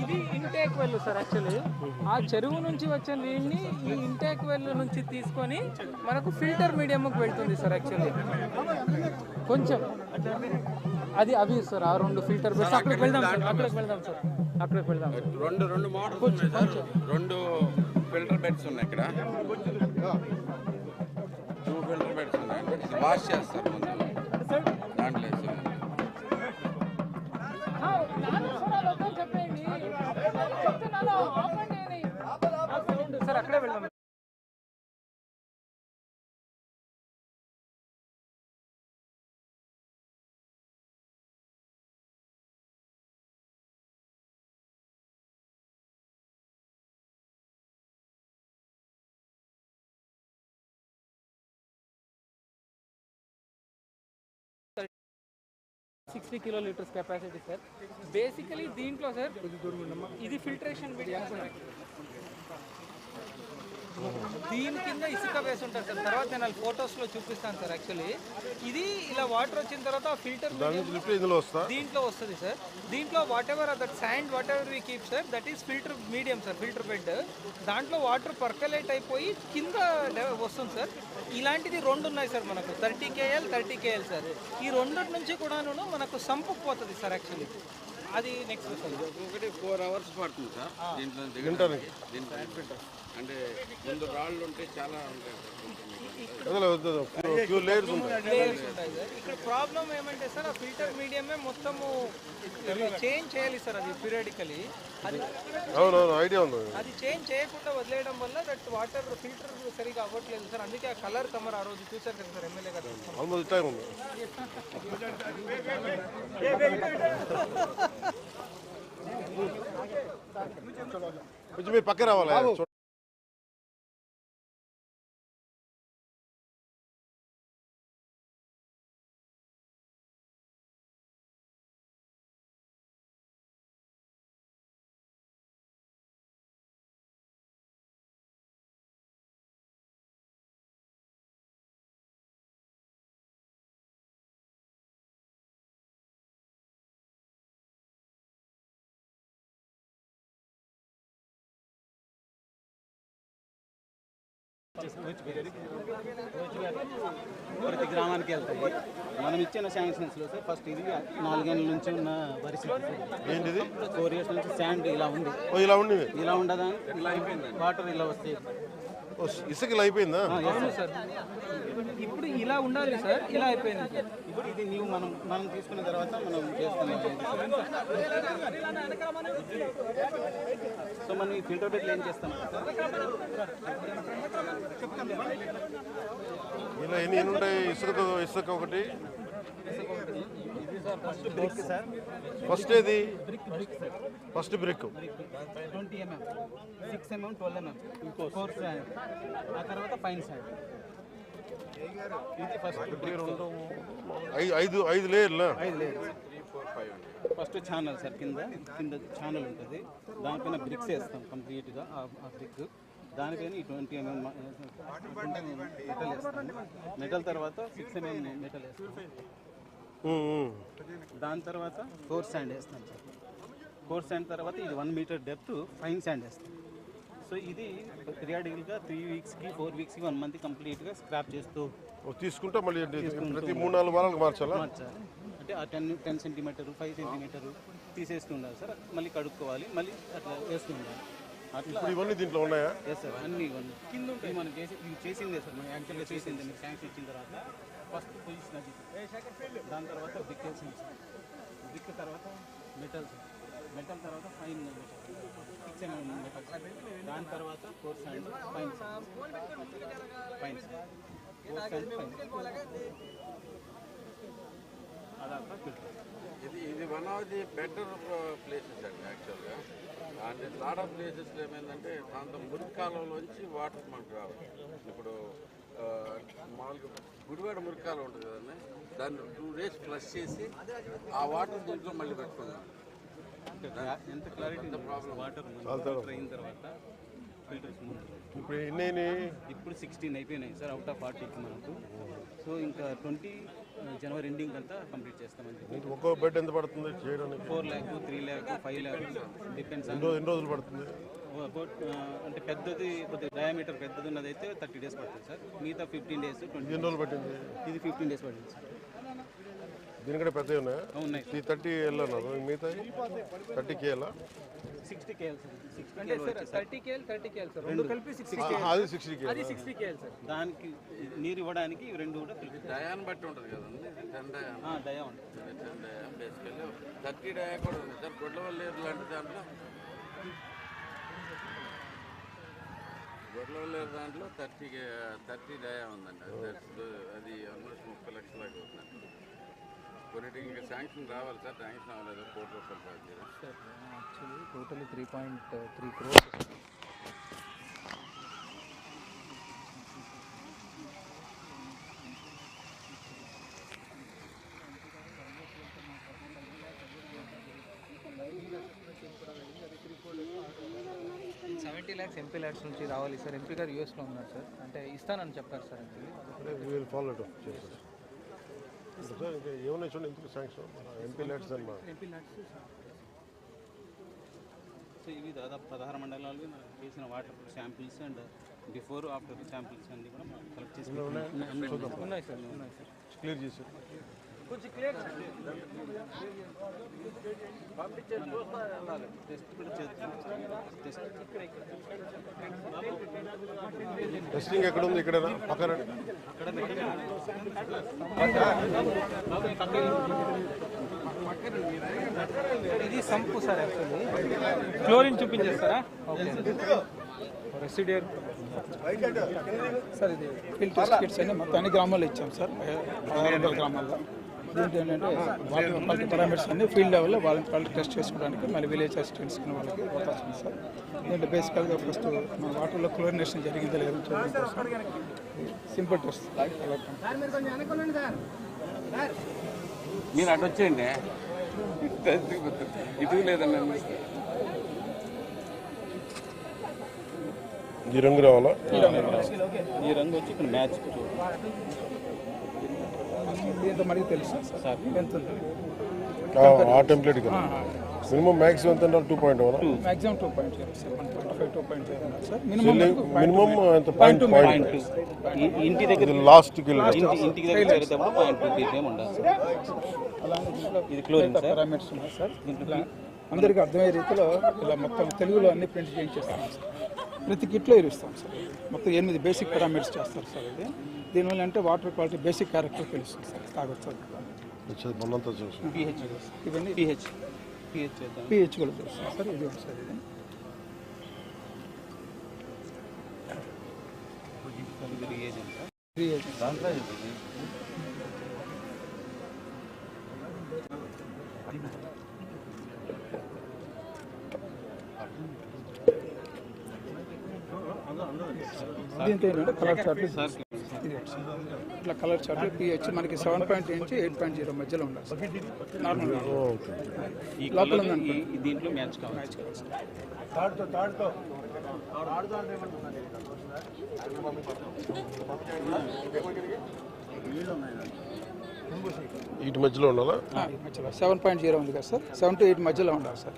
ఇది intake well sir actually ఆ చెరువు నుంచి వచ్చే నీళ్ళని ఈ ఇంటేక్ వెల్ నుంచి తీసుకొని మనకు ఫిల్టర్ మీడియంకి వెళ్తుంది సార్ యాక్చువల్లీ కొంచెం. అది అవి సార్ ఆ రెండు ఫిల్టర్ బెడ్స్ అక్కడికి వెళ్దాం సార్ అక్కడికి వెళ్దాం సార్ అక్కడికి వెళ్దాం. రెండు రెండు సార్ రెండు ఫిల్టర్ బెడ్స్ ఉన్నాయి ఇక్కడ. టూ ఫిల్టర్ బెడ్స్ ఉన్నాయి. వాష్ చేస్తారు sixty kilo litres capacity sir basically దీంట్లో సార్ ఇది ఫిల్టరేషన్ మీడియా దీని కింద ఇసుక వేసి ఉంటారు సార్. తర్వాత నేను ఫొటోస్లో చూపిస్తాను సార్ యాక్చువల్లీ ఇది ఇలా వాటర్ వచ్చిన తర్వాత ఫిల్టర్ దీంట్లో వస్తుంది సార్. దీంట్లో whatever that sand whatever we keep sir that is filter medium sir filter bed దాంట్లో వాటర్ పర్కలేట్ అయిపోయి కింద వస్తుంది సార్. ఇలాంటిది రెండు ఉన్నాయి సార్ మనకు. Thirty KL thirty KL sir ఈ రెండింటి నుంచి కూడాను మనకు సంపుకు పోతుంది సార్ యాక్చువల్లీ అది నెక్స్ట్ ఒకటి ఫోర్ అవర్స్ పడుతుంది సార్. దీంట్లో అంటే ముందు రాళ్ళు ఉంటే చాలా ఉంటాయి. సార్. అందులో ఫ్యూ లేయర్స్ ఉంటాయి. లేయర్స్ ఉంటాయి సార్. ఇక్కడ ప్రాబ్లం ఏమంటే సార్ ఆ ఫిల్టర్ మీడియమే మొత్తము చేంజ్ చేయాలి సార్ అది పీరియాడికలీ అది అవునవును ఐడియా ఉంది. అది చేంజ్ చేయకుండా వదిలేయడం వల్ల దట్ వాటర్ ఫిల్టర్ సరిగా అవ్వట్లేదు సార్. అందుకే ఆ కలర్ కమర్ ఆ రోజు చూసారు కదా సార్ ఎమ్మెల్యే గారు. ఆల్మోస్ట్ టైం ఉంది. కొంచెం మీరు పక్క రావాలి. ప్రతి గ్రామానికి వెళ్తాయి. మనం ఇచ్చిన శాంక్షన్స్లో సార్ ఫస్ట్ ఇది నాలుగేళ్ళ నుంచి ఉన్న పరిస్థితి ఏంటిది? ఫోర్ ఇయర్స్ నుంచి శాండ్ ఇలా ఉంది. ఇలా ఉండి ఇలా ఉండదా వాటర్ ఇలా వస్తాయి. ఓ, ఇసుక ఇలా అయిపోయిందా అవును సార్ ఇప్పుడు ఇలా ఉండాలి సార్ ఇలా అయిపోయింది. ఇప్పుడు ఇది నీవు మనం మనం తీసుకున్న తర్వాత మనం చేస్తున్నాం సో మనం ఈ ఫిల్టర్ బెడ్లు ఏం చేస్తాం? ఇలా ఎన్ని ఎన్ని ఉంటాయి? ఇసుకతో ఇసుక ఒకటి. ఇది sir first brick sir first ఏది? First brick twenty mm. Six mm twelve mm. Four ఆ తర్వాత ఫైన్ ఐ- ఐదు ఐదు లేయర్లా. ఐదు లేదు ఫస్ట్ ఛానల్ సార్ కింద కింద ఛానల్ ఉంటుంది. దానిపైన బ్రిక్స్ వేస్తాం కంప్లీట్గా ఆ బ్రిక్ దానిపైన ఈ ట్వంటీ ఎంఎం మెటల్ వేస్తాం. మెటల్ తర్వాత సిక్స్ ఎంఎం మెటల్ వేస్తాం. దాని తర్వాత ఫోర్ శాండ్ వేస్తాం సార్. ఫోర్ శాండ్ తర్వాత ఇది one metre depth fine sand వేస్తాం. సో ఇది పీరియాడికల్గా త్రీ వీక్స్కి ఫోర్ వీక్స్కి వన్ మంత్ కంప్లీట్గా స్క్రాప్ చేస్తూ తీసుకుంటే మళ్ళీ? ప్రతి మూడు నాలుగు వారాలకు మార్చాలా? మార్చాలి. అంటే ఆ ten ten centimetre five centimetre తీసేస్తుండాలి sir. మళ్ళీ కడుక్కోవాలి మళ్ళీ అట్లా వేస్తుండాలి. అట్లా ఇవన్నీ దీంట్లో ఉన్నాయా? ఎస్ సార్ అన్ని ఇవన్నీ. కింద ఉంటాయి. మనం చేసి చేసిందే సార్. మనం యాక్చువల్గా చేసిందే. శాంక్షన్ ఇచ్చిన తర్వాత. ఫస్ట్ పొజిషన్ అది దాని తర్వాత సార్ బిక్ తర్వాత మెటల్ సార్ మెటల్ తర్వాత fine metal. Six mm metal దాని తర్వాత ఫోర్ శాండ్ ఫైన్ ఫైన్ అదంతా ఇది ఇది one of the better places అండి యాక్చువల్గా అంటే లాట్ ఆఫ్ ప్లేసెస్లో ఏమైందంటే ప్రాంతం మురికి కాలంలోంచి వాటర్ మనకు రావాలి. ఇప్పుడు మామూలుగా గుడివాడ మురికి కాలం ఉంటుంది కదండి? దాన్ని టూ డేస్ ఫ్లష్ చేసి ఆ వాటర్ దీంట్లో మళ్ళీ పెట్టుకున్నాం ఎంత క్లారిటీ వాటర్ ఫిల్టర్ అయిన తర్వాత ఫిల్టర్స్ ఇప్పుడు ఎన్ని? ఇప్పుడు సిక్స్టీన్ అయిపోయినాయి సార్ అవుట్ ఆఫ్ ఫార్టీకి మనకు. సో ఇంకా ట్వంటీ జనవరి ఎండింగ్ అంతా కంప్లీట్ చేస్తామని చెప్పి. ఒక్కో బెడ్ ఎంత పడుతుంది చేయడానికి? Four lakh three lakh five lakh depends ఎన్ని రోజులు పడుతుంది? అంటే పెద్దది కొద్దిగా డయామీటర్ పెద్దది ఉన్నది అయితే థర్టీ డేస్ పడుతుంది సార్. మిగతా ఫిఫ్టీన్ డేస్ ట్వంటీ రోజులు పట్టింది? ఇది ఫిఫ్టీన్ డేస్ పడుతుంది సార్. దీనికంటే పెద్దవి ఉన్నాయా? ఉన్నాయి. ఈ థర్టీ వెళ్ళన్నారు మిగతా థర్టీ కేఎల్ సార్. సిక్స్టీ అది కేఎల్ దానికి నీరు ఇవ్వడానికి ఇవి రెండు కూడా కలిపి డయాన్ బట్టి ఉంటుంది కదండి. టెన్ దయా ఉంటుంది. Ten basically. థర్టీ డయా కూడా ఉంది. గొడ్లవల్లేరు లాంటి దాంట్లో? గొడ్లవల్లేరు దాంట్లో థర్టీ థర్టీ డయా ఉందండి. అది ఆల్మోస్ట్ ముప్పై లక్షలకు అవుతుంది. కొన్నిటికి ఇంకా శాంక్షన్ రావాలి సార్ శాంక్షన్ అవ్వలేదు కోటి రూపాయలు sir actually total three point three crores seventy lakhs MP lakhs నుంచి రావాలి సార్. ఎంపీ గారు యూఎస్లో ఉన్నారు సార్. అంటే ఇస్తానని చెప్పారు సార్ వీళ్ళు ఫాలో సార్ ఇంకా ఏమన్నా చూడండి ఎందుకు శాంక్షన్ ఎంపీ లెట్స్ అనమాట ఎంపీ ల్యాక్స్ సో ఇవి దాదాపు పదహారు మండలాలు మనం చేసిన water samples and before after samples అన్ని కూడా మనం కలెక్ట్ చేసి ఉన్నాయి. సార్ క్లియర్ చేశారు. కొంచెం క్లియర్ టెస్ట్ కూడా చేస్తాం టెస్ట్ టెస్టింగ్ ఎక్కడ ఉంది? ఇక్కడ పక్కన ఇది సంపు సార్ యాక్చువల్లీ క్లోరిన్ చూపించేస్తారా? ఓకే రెసిడియర్ సార్ ఇది ఫీల్డ్ టెస్ట్ కిట్స్ అన్ని మొత్తం అన్ని గ్రామాల్లో ఇచ్చాం సార్. పదహారు వందల గ్రామాల్లో. దీంట్లో ఏంటంటే వాటర్ క్వాలిటీ పారామీటర్స్ అన్ని ఫీల్డ్ లెవెల్లో వాళ్ళని క్వాలిటీ టెస్ట్ చేసుకోవడానికి మళ్ళీ విలేజ్ అసిస్టెంట్స్ వాళ్ళకి అవకాశం ఉంది సార్. దీంట్లో బేసికల్గా ఫస్ట్ మన వాటర్లో క్లోరినేషన్ జరిగిందో లేదో సింపుల్ టెస్ట్ మీరు అటు వచ్చేయండి. ఇటు లేదండి ఈ రంగు రావాలా? ఈ రంగు వచ్చి ఇక్కడ మ్యాచ్ దీంతో మనకి తెలుసు? సార్. ఎంత ఉంది? ఆ- ఆ టెంప్లెట్ కదా మినిమం మ్యాక్స్ ఎంత two point one maximum two point two point sir minimum minimum ఎంత? పాయింట్ పాయింట్ ఇంటి దగ్గర ఇంటి ఇంటికి దగ్గర చేరేటప్పుడు పాయింట్ టూ ఉండాలి సార్ అలాగే దీంట్లో ఇది క్లోరిన్ సార్ పారామీటర్స్ ఉన్నాయి సార్ ఇలా అందరికీ అర్థమయ్యే రీతిలో ఇలా మొత్తం తెలుగులో అన్ని ప్రింట్ చేయించేస్తాం సార్ ప్రతి కిట్లో ఇరుస్తాం సార్ మొత్తం ఎనిమిది బేసిక్ పారామీటర్స్ చేస్తారు సార్ ఇది. దీనివల్ల అంటే వాటర్ క్వాలిటీ బేసిక్ క్యారెక్టర్ తెలుస్తుంది సార్ తాగొచ్చు ఇవన్నీ పిహెచ్. పిహెచ్ కూడా చూస్తాం సార్ ఇది సార్ ఇది. దీంతో ఏంటంటే కలర్ చార్ట్లు సార్. ఇట్లా కలర్ చార్ట్లు పిహెచ్ మనకి సెవెన్ పాయింట్ నుంచి ఎయిట్ పాయింట్ జీరో మధ్యలో ఉండాలి నార్మల్ లోపల ఉందండి. దీంట్లో మ్యాచ్ వీటి మధ్యలో ఉండాలా మధ్యలో సెవెన్ పాయింట్ జీరో ఉంది కదా సార్ సెవెన్ టు ఎయిట్ మధ్యలో ఉండాలి సార్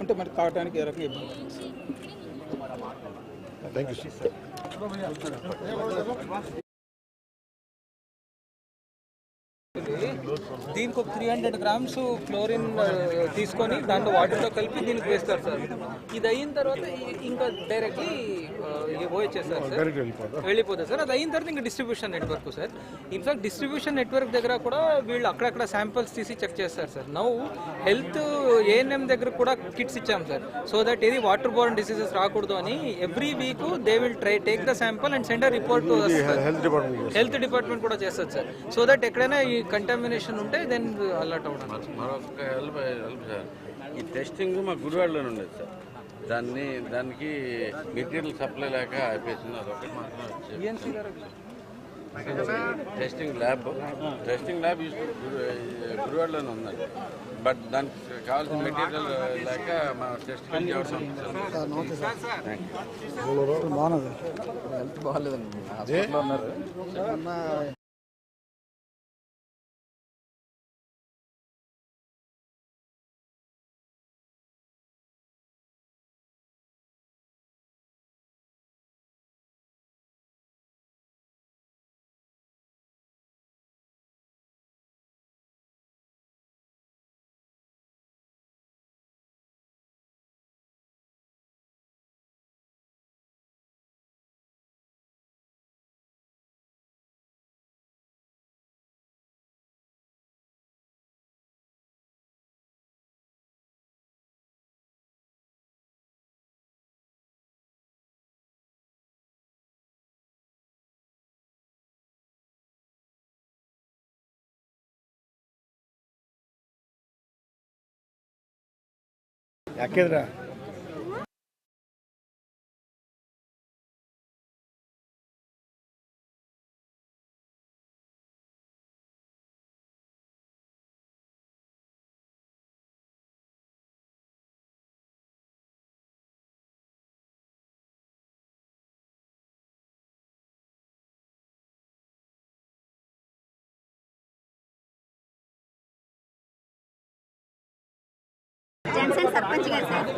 అంటే మరి తాగడానికి ఏ రకంగా ఇబ్బంది థ్యాంక్ యూ సార్ Okay. దీనికి ఒక త్రీ హండ్రెడ్ గ్రామ్స్ క్లోరిన్ తీసుకొని దాంట్లో వాటర్తో కలిపి దీనికి వేస్తారు సార్. ఇది అయిన తర్వాత ఇంకా డైరెక్ట్లీ పోయిచ్చేస్తారు సార్. డైరెక్ట్ వెళ్ళిపోదా వెళ్ళిపోతుంది సార్? అది అయిన తర్వాత ఇంకా distribution network sir. In fact distribution network దగ్గర కూడా వీళ్ళు అక్కడక్కడ శాంపిల్స్ తీసి చెక్ చేస్తారు సార్. నౌ హెల్త్ ఏఎన్ఎం దగ్గర కూడా కిట్స్ ఇచ్చాం సార్. సో దట్ ఏది వాటర్ బోర్న్ డిసీజెస్ రాకూడదు అని every week they will try take the sample and send report health department కూడా చేస్తుంది సార్. సో దట్ ఎక్కడైనా ఈ కంటామినేషన్ ఉంటే దెన్ అలర్ట్ అవ్వడం. మరొక హెల్ప్ హెల్ప్ సార్. ఈ టెస్టింగ్ మా గుడివాడలోనే ఉండేది సార్. దాన్ని దానికి మెటీరియల్ సప్లై లేక ఆపేసింది అదొకటి మాత్రం. టెస్టింగ్ ల్యాబ్ టెస్టింగ్ ల్యాబ్ గుడివాడలోనే ఉందండి బట్ దానికి కావాల్సిన మెటీరియల్ లేక మా బాగున్నది హెల్త్ బాగాలేదండి. ಯಾಕೆಂದ್ರೆ జన్సన్ సర్పంచ్ గారు సార్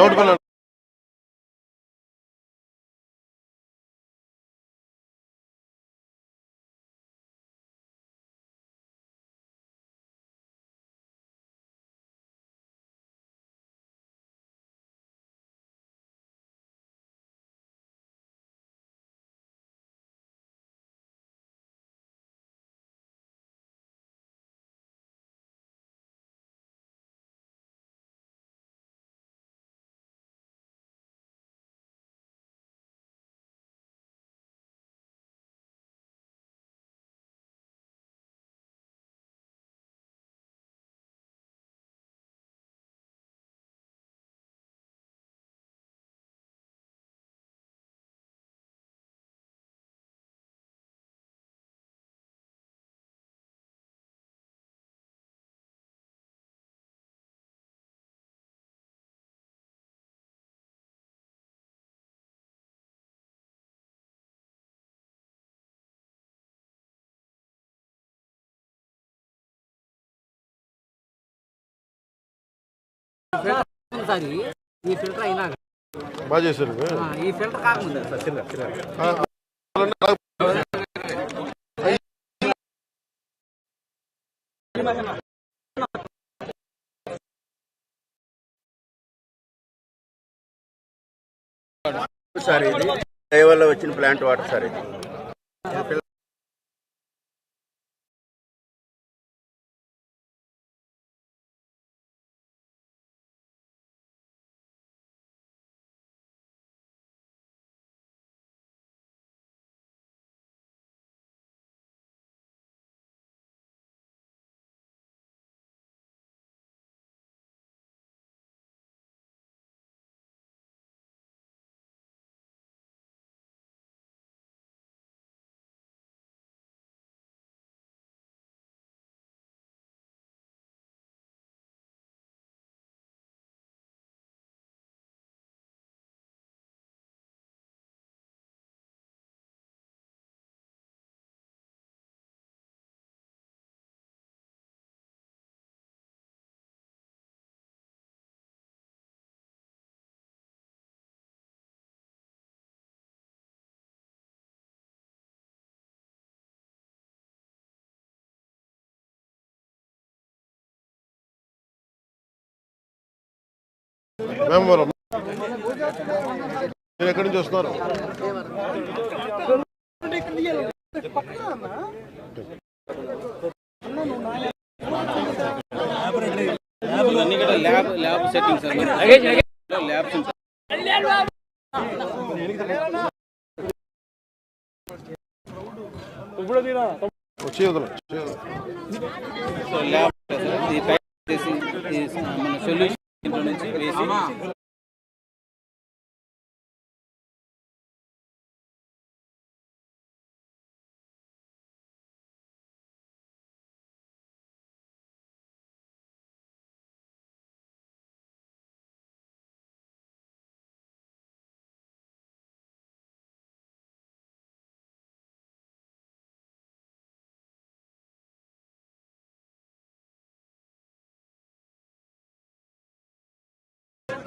ఇంకా గ్రామ పంచాయతీ చౌటుపల్లి ఈ ఫిల్టర్ అయినా బాగా చేశారు. ఈ ఫిల్టర్ కాకముందు సార్ ఇది దయవల్ల వచ్చిన ప్లాంట్ వాటర్ సార్ ఇది. మేమవరం మీరు ఎక్కడి నుంచి వస్తున్నారు? ఇవన్నీ ల్యాబ్ ల్యాబ్ సెట్టింగ్స్ ల్యాబ్ వచ్చి వదలం సో ల్యాబ్ మన సొల్యూషన్ దీంట్లో నుంచి వేసి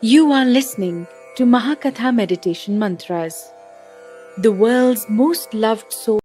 You are listening to Mahakatha Meditation Mantras, the world's most loved soul.